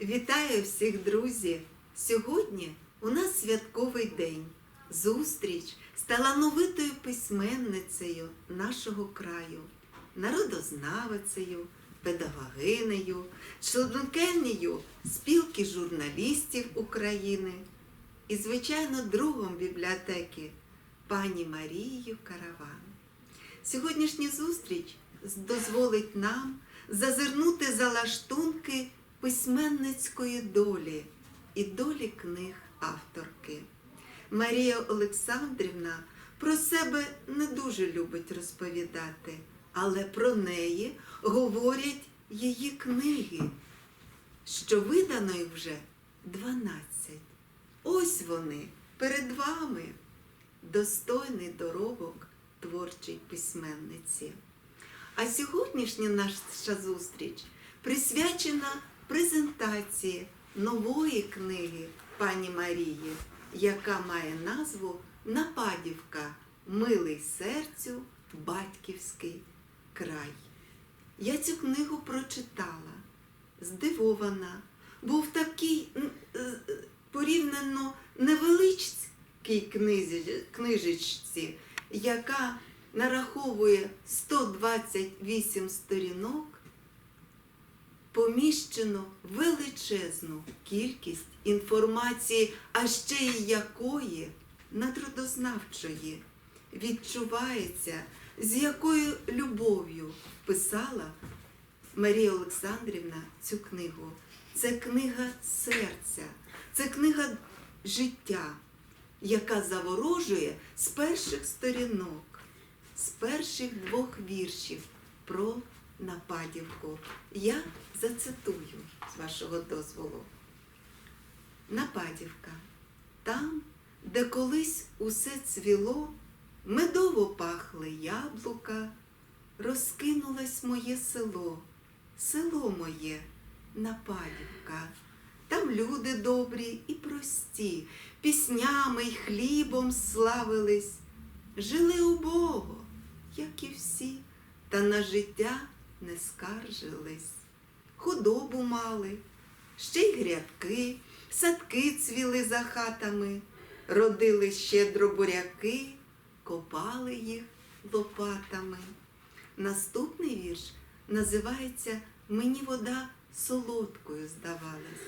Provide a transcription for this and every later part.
Вітаю всіх, друзі! Сьогодні у нас святковий день. Зустріч з талановитою письменницею нашого краю, народознавицею, педагогинею, членкинею спілки журналістів України і, звичайно, другом бібліотеки пані Марією Караван. Сьогоднішня зустріч дозволить нам зазирнути за лаштунки письменницької долі і долі книг авторки. Марія Олександрівна про себе не дуже любить розповідати, але про неї говорять її книги, що видано їх вже 12. Ось вони перед вами достойний доробок творчої письменниці. А сьогоднішня наша зустріч присвячена презентації нової книги пані Марії, яка має назву Нападівка Милий серцю Батьківський край. Я цю книгу прочитала, здивована, бо в такій м, е, е, порівняно невеличкій книжечці, яка нараховує 128 сторінок, поміщено величезну кількість інформації, а ще й якої надродознавчої відчувається, з якою любов'ю писала Марія Олександрівна цю книгу. Це книга серця, це книга життя, яка заворожує з перших сторінок, з перших двох віршів про Нападівку. Я зацитую з вашого дозволу. Нападівка. Там, де колись усе цвіло, медово пахли яблука, розкинулось моє село, село моє, Нападівка. Там люди добрі і прості, піснями й хлібом славились, жили убого, як і всі, та на життя не скаржились. Худобу мали, ще й грядки, садки цвіли за хатами, родили щедро буряки, копали їх лопатами. Наступний вірш називається Мені вода солодкою здавалась.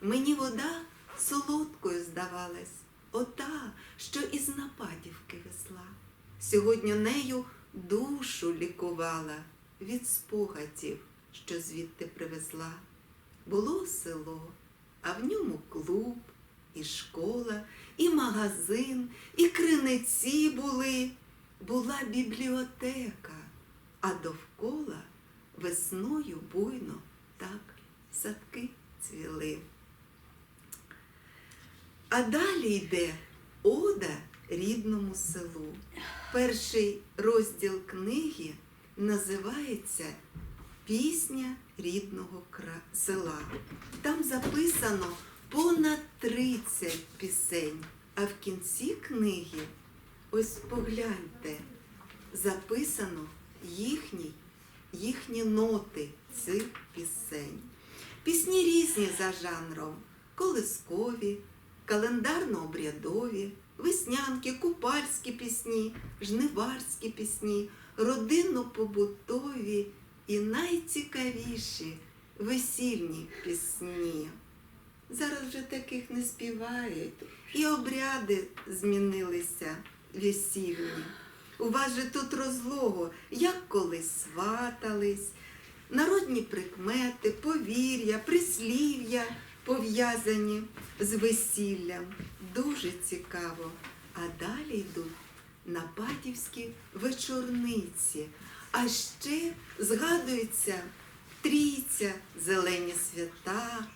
Мені вода солодкою здавалась, ота, що із нападівки весла. Сьогодні нею душу лікувала від спогадів, що звідти привезла. Було село, а в ньому клуб, і школа, і магазин, і криниці були. Була бібліотека, а довкола весною буйно так садки цвіли. А далі йде Ода рідному селу. Перший розділ книги називається Пісня рідного села. Там записано понад 30 пісень, а в кінці книги, ось погляньте, записано їхні, їхні ноти цих пісень. Пісні різні за жанром, колискові, календарно-обрядові, веснянки, купальські пісні, жниварські пісні, родинно-побутові і найцікавіші весільні пісні. Зараз вже таких не співають, і обряди змінилися весільні. У вас же тут розлого, як колись сватались, народні прикмети, повір'я, прислів'я пов'язані з весіллям. Дуже цікаво. А далі йдуть нападівські вечорниці. А ще згадується трійця, зелені свята,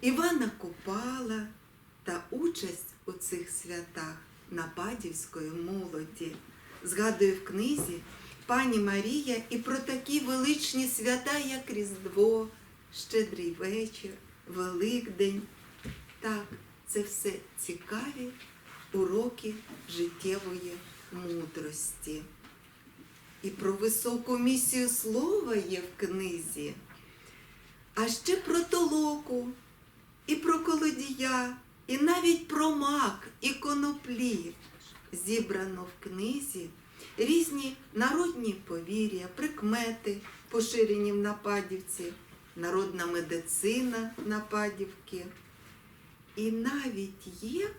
Івана Купала та участь у цих святах нападівської молоді. Згадую в книзі пані Марія і про такі величні свята, як Різдво, Щедрий вечір, Великдень. Так, це все цікаві уроки життєвої мудрості. І про високу місію слова є в книзі. а ще про толоку, і про колодія, і навіть про мак і коноплі. Зібрано в книзі різні народні повір'я, прикмети, поширені в Нападівці, народна медицина Нападівки. І навіть є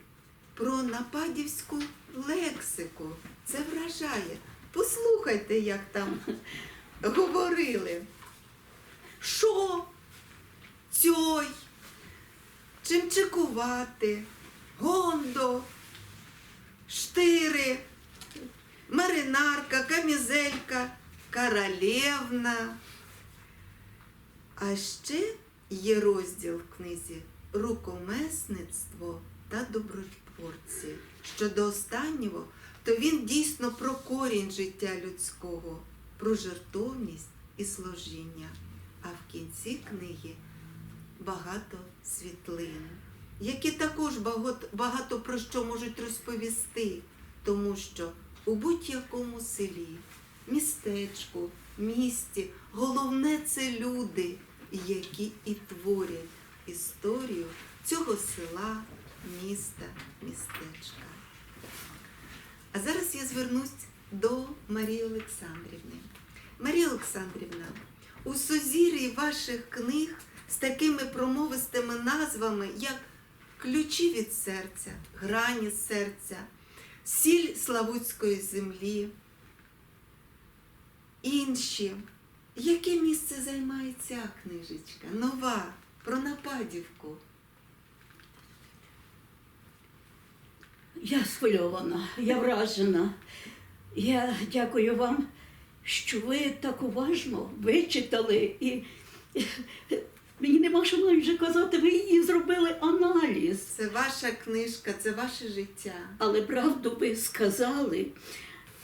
про нападівську лексику. Це вражає. Послухайте, як там говорили. Що? Цьой, чимчикувати, гондо, штири, маринарка, камізелька, королевна. А ще є розділ в книзі Рукомесництво та добротворці. Щодо останнього, то він дійсно про корінь життя людського, про жертовність і служіння. А в кінці книги багато світлин, які також багато про що можуть розповісти, тому що у будь-якому селі, містечку, місті головне це люди, які і творять історію цього села, міста, містечка. А зараз я звернусь до Марії Олександрівни. Марія Олександрівна, у сузір'ї ваших книг з такими промовистими назвами, як Ключі від серця, Грані серця, Сіль Славутської землі, інші. Яке місце займає ця книжечка? Нова, про Нападівку. Я схвильована, я вражена. Я дякую вам, що ви так уважно вичитали і мені нема що навіть вже казати, ви її зробили аналіз. Це ваша книжка, це ваше життя. Але правду ви сказали.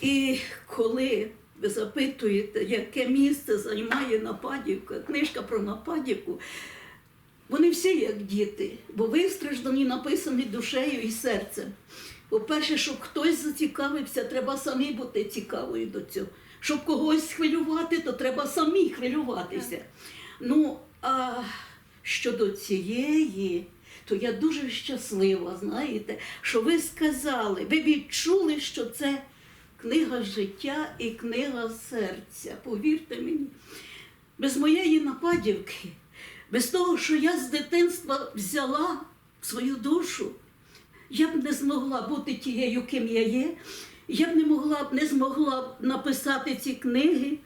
І коли ви запитуєте, яке місце займає Нападівка, книжка про Нападівку, вони всі як діти, бо вистраждані написані душею і серцем. По-перше, щоб хтось зацікавився, треба самі бути цікавою до цього. Щоб когось хвилювати, то треба самі хвилюватися. Ну, а щодо цієї, то я дуже щаслива, знаєте, що ви сказали, ви відчули, що це книга життя і книга серця. Повірте мені, без моєї нападівки, без того, що я з дитинства взяла свою душу, я б не змогла бути тією, ким я є. Я б не могла не змогла написати ці книги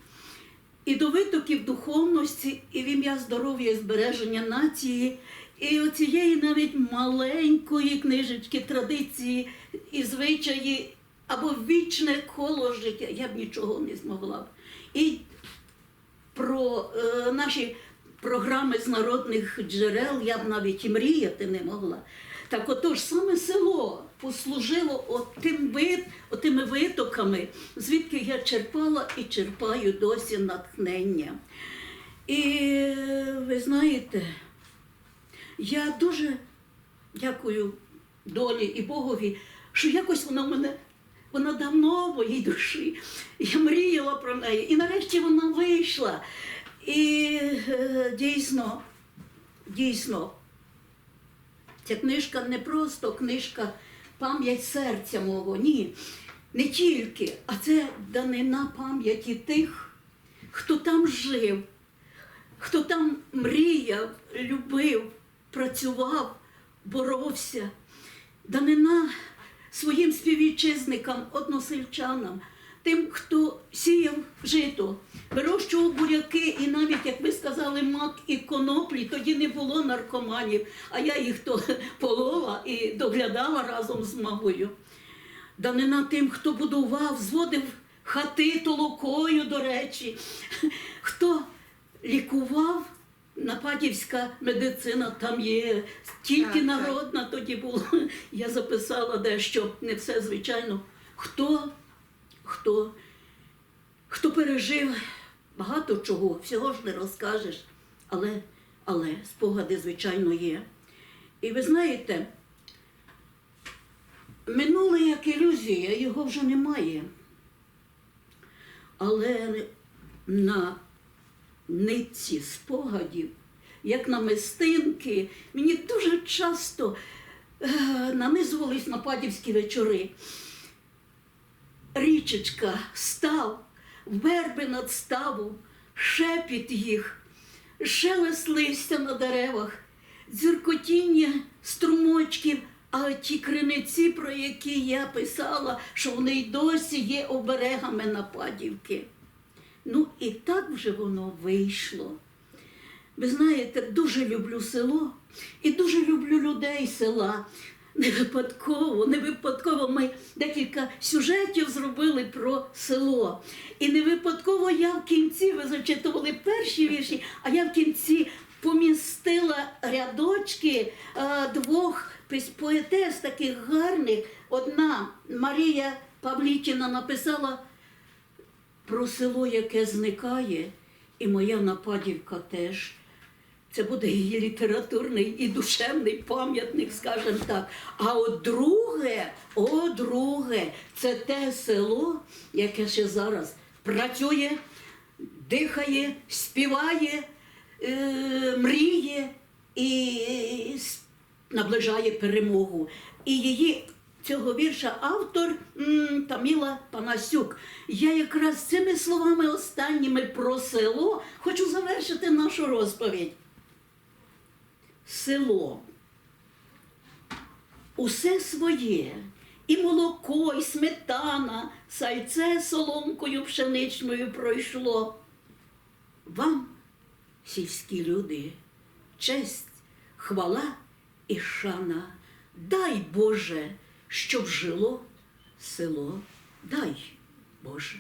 і до витоків духовності, і в ім'я здоров'я і збереження нації, і оцієї навіть маленької книжечки, традиції і звичаї або вічне коло життя. Я б нічого не змогла. І про е, наші програми з народних джерел я б навіть і мріяти не могла. Так отож саме село послужило отим вит, отими витоками, звідки я черпала і черпаю досі натхнення. І ви знаєте, я дуже дякую долі і Богові, що якось вона в мене, вона давно в моїй душі. Я мріяла про неї. І нарешті вона вийшла. І е, дійсно, дійсно, ця книжка не просто книжка пам'ять серця мого, ні. Не тільки, а це данина пам'яті тих, хто там жив, хто там мріяв, любив, працював, боровся. Данина своїм співвітчизникам, односельчанам, тим, хто сіяв жито, вирощував буряки, і навіть, як ви сказали, мак і коноплі, тоді не було наркоманів, а я їх то полола і доглядала разом з мамою. Данина тим, хто будував, зводив хати толокою, до речі, хто лікував. Нападівська медицина там є, тільки народна тоді була. Я записала дещо, не все звичайно. Хто, хто, хто пережив багато чого, всього ж не розкажеш, але, але спогади, звичайно, є. І ви знаєте, минуле як ілюзія, його вже немає. Але на нитці спогадів як намистинки. Мені дуже часто е, нанизувались нападівські вечори. Річечка, став, верби над ставом, шепіт їх, шелест листя на деревах, дзюркотіння струмочків, а ті криниці, про які я писала, що вони й досі є оберегами нападівки. Ну і так вже воно вийшло. Ви знаєте, дуже люблю село і дуже люблю людей села. Не випадково, не випадково ми декілька сюжетів зробили про село. І не випадково я в кінці, ви зачитували перші вірші, а я в кінці помістила рядочки е, двох поетес таких гарних. Одна Марія Павлічина написала про село, яке зникає, і моя нападівка теж. Це буде її літературний і душевний пам'ятник, скажімо так. А от друге, о, друге, це те село, яке ще зараз працює, дихає, співає, е, мріє і наближає перемогу. І її цього вірша автор Таміла Панасюк. Я якраз цими словами останніми про село хочу завершити нашу розповідь. Село. Усе своє. І молоко, і сметана, сальце соломкою пшеничною пройшло. Вам, сільські люди, честь, хвала і шана. Дай Боже, щоб жило село. Дай Боже.